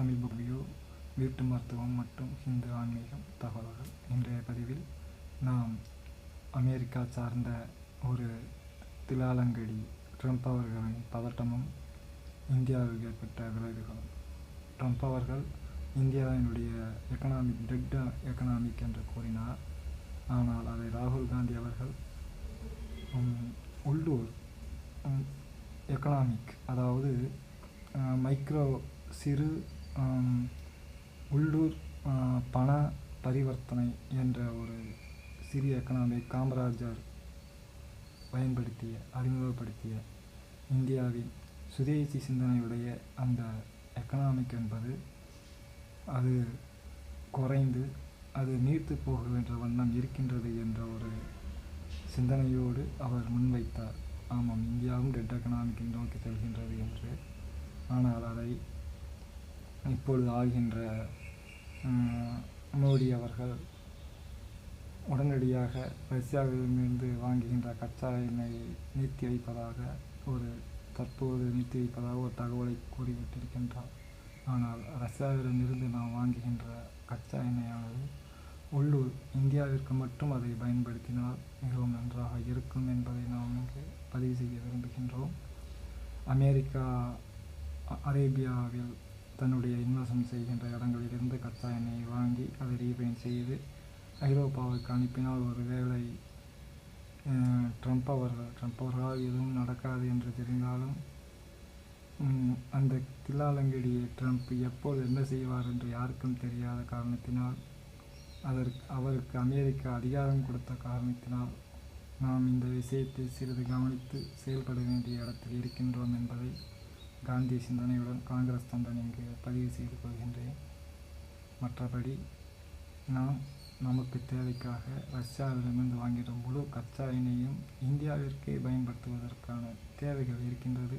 தமிழ் புவியோ வீட்டு மருத்துவம் மற்றும் ஹிந்து ஆன்மீகம் தகவல்கள். இன்றைய பதிவில் நாம் அமெரிக்கா சார்ந்த ஒரு திலாலங்கடி ட்ரம்ப் அவர்களின் பதட்டமும் இந்தியாவில் ஏற்பட்ட விளைவுகளும். ட்ரம்ப் அவர்கள் இந்தியாவினுடைய எக்கனாமிக் டெட் எக்கனாமிக் என்று கூறினார். ஆனால் அதை ராகுல் காந்தி அவர்கள் உள்ளூர் எக்கனாமிக் அதாவது மைக்ரோ சிறு உள்ளூர் பண பரிவர்த்தனை என்ற ஒரு சிறிய எக்கனாமிக் காமராஜர் பயன்படுத்திய அறிமுகப்படுத்திய இந்தியாவின் சுதேசி சிந்தனையுடைய அந்த எக்கனாமிக் என்பது அது குறைந்து அது நீர்த்து போகின்ற வண்ணம் இருக்கின்றது என்ற ஒரு சிந்தனையோடு அவர் முன்வைத்தார். ஆமாம் இந்தியாவும் டெட் எக்கனாமிக்கு நோக்கி செல்கின்றது என்று. ஆனால் அதை இப்பொழுது ஆகின்ற மோடி அவர்கள் உடனடியாக ரஷ்யாவிலிருந்து வாங்குகின்ற கச்சா எண்ணெயை நிறுத்தி வைப்பதாக ஒரு தற்போது நிறுத்தி வைப்பதாக ஒரு தகவலை கூறிவிட்டிருக்கின்றார். ஆனால் ரஷ்யாவிடமிருந்து நாம் வாங்குகின்ற கச்சா எண்ணெயானது உள்ளூர் இந்தியாவிற்கு மட்டும் அதை பயன்படுத்தினால் மிகவும் நன்றாக இருக்கும் என்பதை நாம் இங்கு பதிவு செய்ய விரும்புகின்றோம். அமெரிக்கா அரேபியாவில் தன்னுடைய இன்வெஸ்ட்மெண்ட் செய்கின்ற இடங்களிலிருந்து கச்சா எண்ணெயை வாங்கி அதை ரீபைன் செய்து ஐரோப்பாவுக்கு அனுப்பினால் ஒரு வேளை ட்ரம்ப் அவர்கள் ட்ரம்ப் அவர்களால் எதுவும் நடக்காது என்று தெரிந்தாலும் அந்த தில்லாலங்கடியை ட்ரம்ப் எப்போது என்ன செய்வார் என்று யாருக்கும் தெரியாத காரணத்தினால் அதற்கு அவருக்கு அமெரிக்கா அதிகாரம் கொடுத்த காரணத்தினால் நாம் இந்த விஷயத்தை சிறிது கவனித்து செயல்பட வேண்டிய இடத்தில் இருக்கின்றோம் என்பதை காந்தி சிந்தனையுடன் காங்கிரஸ் தந்தன் இங்கு பதிவு செய்து கொள்கின்றேன். மற்றபடி நாம் நமக்கு தேவைக்காக ரஷ்யாவிடமிருந்து வாங்கிற முழு கச்சா எண்ணெயும் இந்தியாவிற்கே பயன்படுத்துவதற்கான தேவைகள் இருக்கின்றது.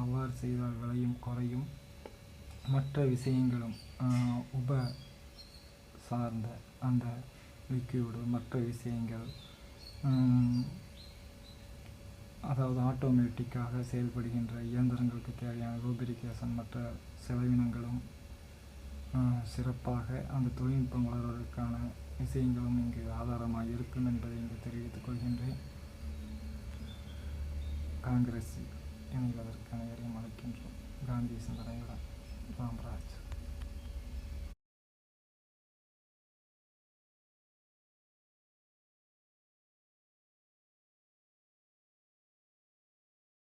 அவ்வாறு செய்தால் விலையும் குறையும். மற்ற விஷயங்களும் உப சார்ந்த அந்த லிக்யூடு மற்ற விஷயங்கள் அதாவது ஆட்டோமேட்டிக்காக செயல்படுகின்ற இயந்திரங்களுக்கு தேவையான லூபிரிகேஷன் மற்ற செலவினங்களும் சிறப்பாக அந்த தொழில்நுட்பம் வளர்வதற்கான விஷயங்களும் இங்கு ஆதாரமாக இருக்கும் என்பதை இங்கு தெரிவித்துக் கொள்கின்றேன். காங்கிரஸ் இணைவதற்கு அனைவரையும் அழைக்கின்றோம் காந்தி சிந்தனையுடன். ராம்ராஜ்.